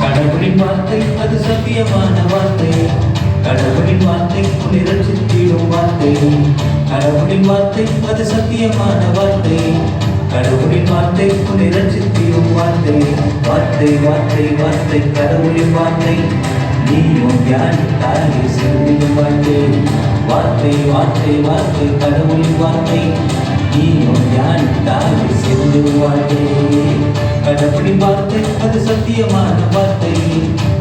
கடவுளின் வார்த்தை அது சத்தியமான வார்த்தை. கடவுளின் வார்த்தை உன்னை ரட்சித்திடும் வார்த்தை. கடவுளின் வார்த்தை அது சத்தியமான வார்த்தை. கடவுளின் வார்த்தை உன்னை ரட்சித்திடும் வார்த்தை. வார்த்தை வார்த்தை வார்த்தை கடவுளின் வார்த்தை. நீயும் தியானித்தாலே சிந்திடும் வார்த்தை. வார்த்தை வார்த்தை வார்த்தை கடவுளின் வார்த்தை. தியானித்தாலே சிந்திடும் வார்த்தை கடவுளின் வார்த்தை அது சத்தியமான வார்த்தை.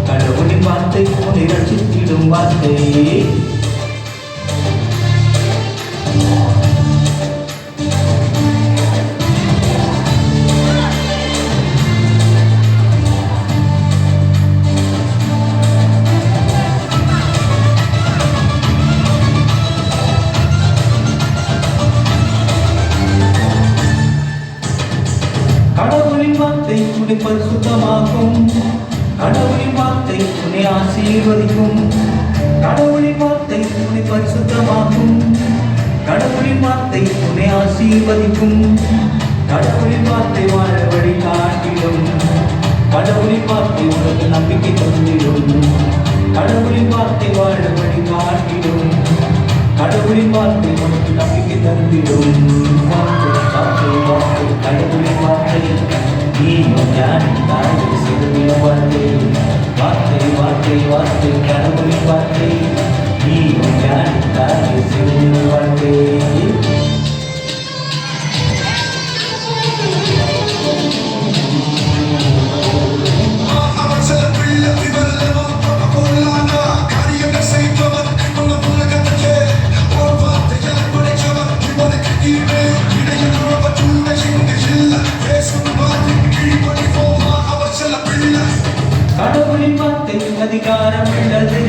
கடவுளின் வார்த்தை உன்னை ரட்சித்திடும் வார்த்தை. வார்த்தை பரிசுத்தமாக்கும். கடவுளின் வார்த்தை உன்னை ஆசீர்வதிக்கும். கடவுளின் வார்த்தை உன்னை பரிசுத்தமாக்கும். கடவுளின் வார்த்தை உன்னை ஆசீர்வதிக்கும். கடவுளின் வார்த்தை வாழ வழி காட்டிடும். கடவுளின் வார்த்தை உனக்கு நம்பிக்கை தந்திடும். கடவுளின் வார்த்தை வாழ வழி காட்டிடும். கடவுளின் வார்த்தை உனக்கு நம்பிக்கை தந்திடும். வார்த்தை வார்த்தை கடவுளின் அதிகாரம் உள்ளது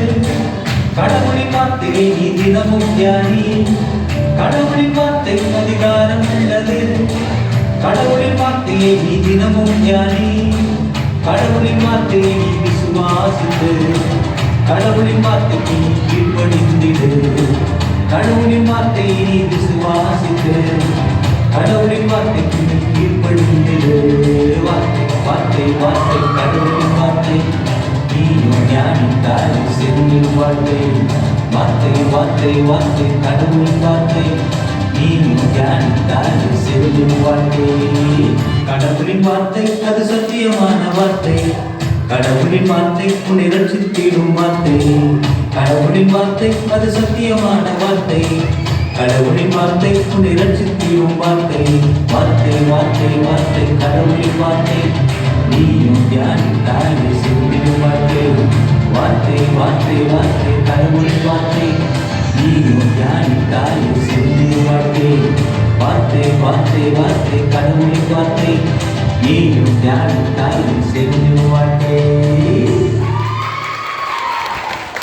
கடவுளின் வார்த்தையை நீ தினமும் தியானி கடவுளின் வார்த்தை அதிகாரம் உள்ளது கடவுளின் வார்த்தையை நீ தினமும் தியானி கடவுளின் வார்த்தையை நீ விசுவாசித்து. கடவுளின் வார்த்தைக்கு நீ கீழ்ப்படிந்திடு கடவுளின் வார்த்தையை நீ விசுவாசித்து. கடவுளின் வார்த்தைக்கு நீ கீழ்ப்படிந்திடு வார்த்தை வார்த்தை வார்த்தை கடவுளின் வார்த்தை நீயும் செந்தில் வார்த்தை வார்த்தை வார்த்தை வார்த்தை கடவுள் வார்த்தை நீயும் ஞானித்தாய் செந்தில் வார்த்தை கடவுளின் வார்த்தை அது சத்தியமான வார்த்தை. கடவுளின் வார்த்தை உன்னை ரட்சித்திடும் வார்த்தை. கடவுளின் வார்த்தை அது சத்தியமான வார்த்தை. கடவுளின் வார்த்தை உன்னை ரட்சித்திடும் வார்த்தை. வார்த்தை வார்த்தை வார்த்தை கடவுளின் வார்த்தை. நீயும் தியானித்தாலே செல்லும் வார்த்தை வார்த்தை வார்த்தை கடவுள் வார்த்தை நீயும் தியானித்தாலே சிந்திடும் வார்த்தை வார்த்தை வார்த்தை வார்த்தை கடவுளின் வார்த்தை நீயும் தியானித்தாலே சிந்திடும் வார்த்தை